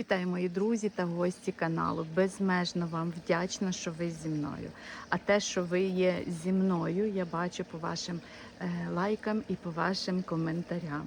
Вітаю, мої друзі та гості каналу. Безмежно вам вдячна, що ви зі мною. А те, що ви є зі мною, я бачу по вашим е, лайкам і по вашим коментарям.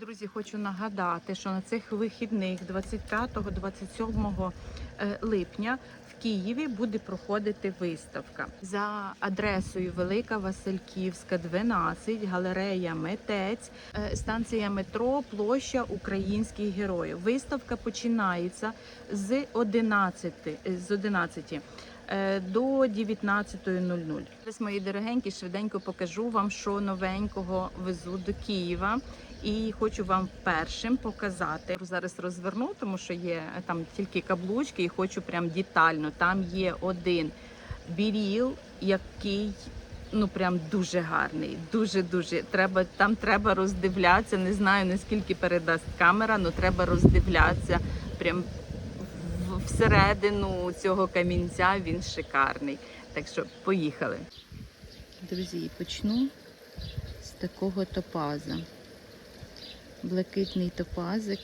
Друзі, хочу нагадати, що на цих вихідних 25-27 е, липня в Києві буде проходити виставка за адресою Велика Васильківська, 12, галерея Метець, е, станція метро, площа Українських героїв. Виставка починається з 11, е, з 11 е, до 19.00. Зараз, мої дорогенькі, швиденько покажу вам, що новенького везу до Києва. І хочу вам першим показати. Зараз розверну, тому що є там тільки каблучки, і хочу прям детально. Там є один біріл, який ну прям дуже гарний. Дуже дуже треба. Там треба роздивлятися. Не знаю наскільки передасть камера, але треба роздивлятися. Прям всередину цього камінця він шикарний. Так що поїхали. Друзі, почну з такого топаза блакитний топазик.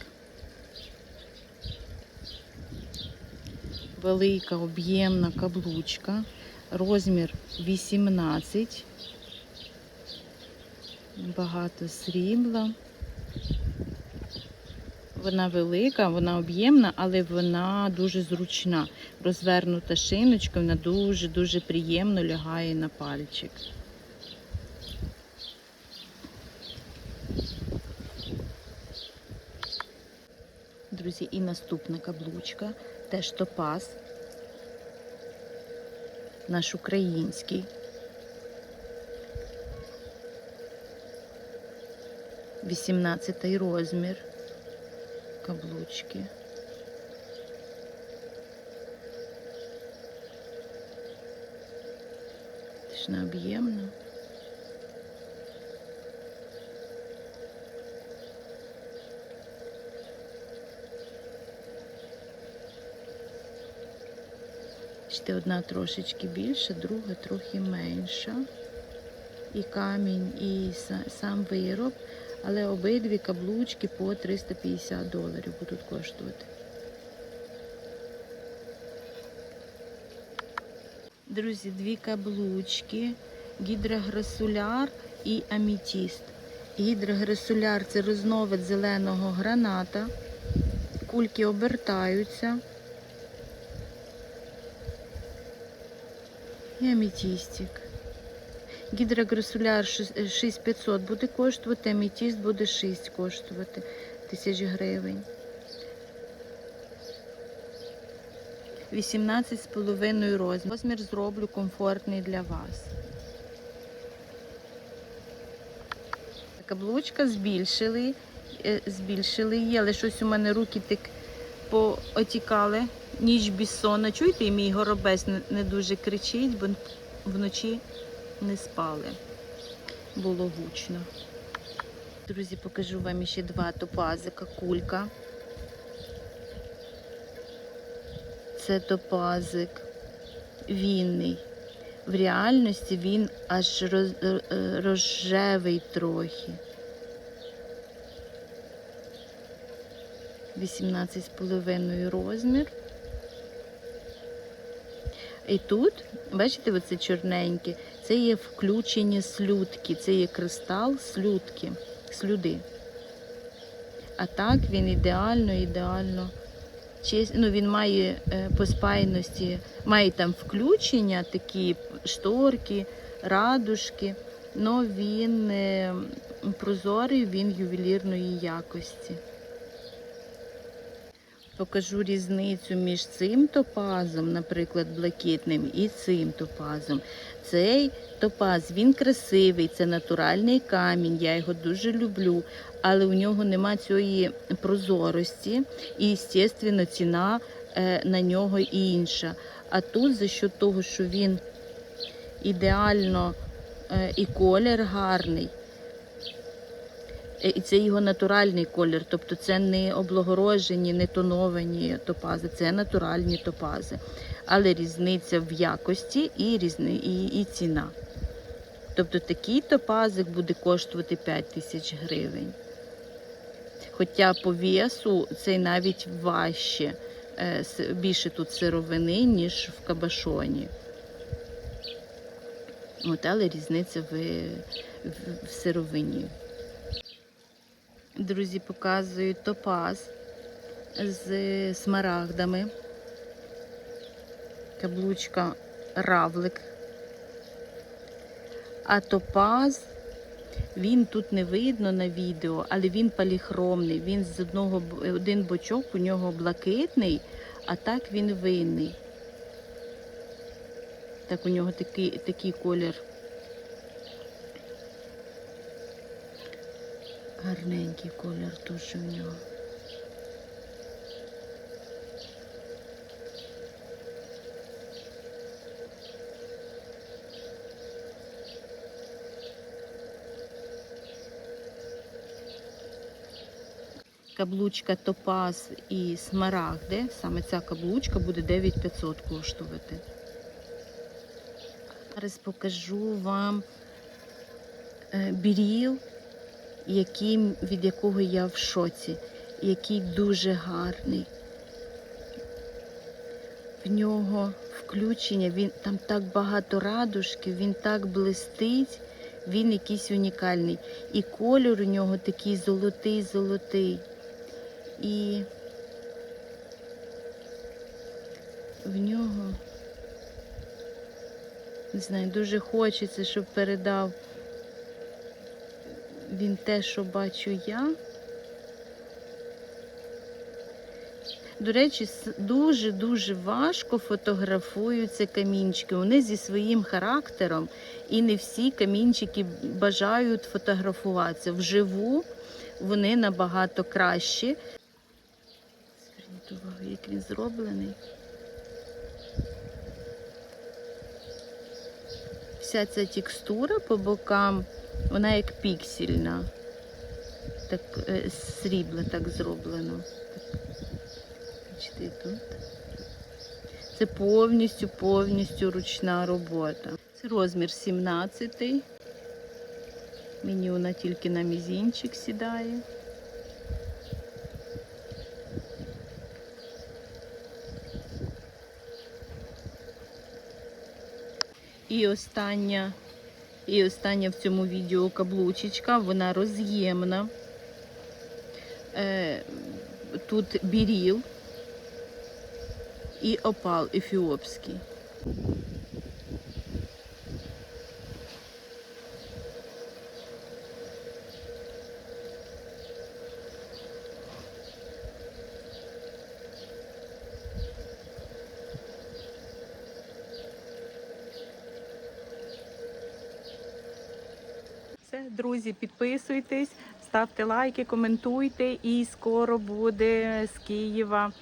Велика об'ємна каблучка, розмір 18, багато срібла. Вона велика, вона об'ємна, але вона дуже зручна. Розвернута шиночка, вона дуже-дуже приємно лягає на пальчик. Друзі, і наступна каблучка, теж топаз. Наш український. Вісімнадцятий розмір каблучки. Теж не Ще одна трошечки більша, друга трохи менша. І камінь, і сам вироб, але обидві каблучки по 350 доларів будуть коштувати. Друзі, дві каблучки, гідрограсуляр і амітіст. Гідрограсуляр це розновид зеленого граната. Кульки обертаються. І амітістик. Гідрограсуляр 6500 буде коштувати, амітіст буде 6 коштувати тисяч гривень. 18,5 розмір. Розмір зроблю комфортний для вас. Каблучка збільшили, е, збільшили її, але щось у мене руки так поотікали. Ніч бісона. Чуєте, і мій горобець не, дуже кричить, бо вночі не спали. Було гучно. Друзі, покажу вам ще два топазика. Кулька. Це топазик вінний. В реальності він аж роз, е, е, рожевий трохи. 18,5 розмір. І тут, бачите, оце чорненьке, це є включені слюдки, це є кристал слюдки, слюди. А так він ідеально, ідеально ну, він має е, по спайності, має там включення, такі шторки, радужки, але він е, прозорий, він ювелірної якості. Покажу різницю між цим топазом, наприклад, блакитним, і цим топазом. Цей топаз він красивий, це натуральний камінь, я його дуже люблю, але у нього нема цієї прозорості, і, звісно, ціна е, на нього інша. А тут за що того, що він ідеально е, і колір гарний. І це його натуральний колір, тобто це не облагорожені, не тоновані топази, це натуральні топази. Але різниця в якості і, різни, і, і ціна. Тобто такий топазик буде коштувати 5 тисяч гривень. Хоча по весу цей навіть важче, е, більше тут сировини, ніж в кабашоні. От, але різниця в, в, в сировині. Друзі, показую топаз з смарагдами. Каблучка равлик. А топаз, він тут не видно на відео, але він поліхромний. Він з одного один бочок у нього блакитний, а так він винний. Так у нього такий, такий колір. Гарненький колір дуже у нього. Каблучка Топаз і Смарагди. Саме ця каблучка буде 9500 коштувати. Зараз покажу вам е, біріл, який, від якого я в шоці, який дуже гарний. В нього включення, він там так багато радужки, він так блистить, він якийсь унікальний. І колір у нього такий золотий-золотий. І в нього, не знаю, дуже хочеться, щоб передав він те, що бачу я. До речі, дуже-дуже важко фотографуються камінчики. Вони зі своїм характером, і не всі камінчики бажають фотографуватися. Вживу вони набагато кращі. Зверніть увагу, як він зроблений. Вся ця текстура по бокам, вона як піксельна. Так е, з срібла так зроблено. Бачите, тут. Це повністю, повністю ручна робота. Це розмір 17. Мені вона тільки на мізінчик сідає. І остання, і остання в цьому відео каблучечка, вона роз'ємна. Е, тут біріл і опал ефіопський. Друзі, підписуйтесь, ставте лайки, коментуйте, і скоро буде з Києва е,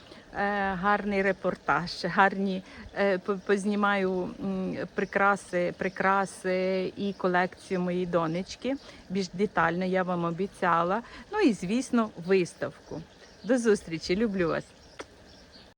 гарний репортаж. Гарні е, познімаю прикраси, прикраси і колекцію моєї донечки. Більш детально я вам обіцяла. Ну і звісно, виставку. До зустрічі, люблю вас.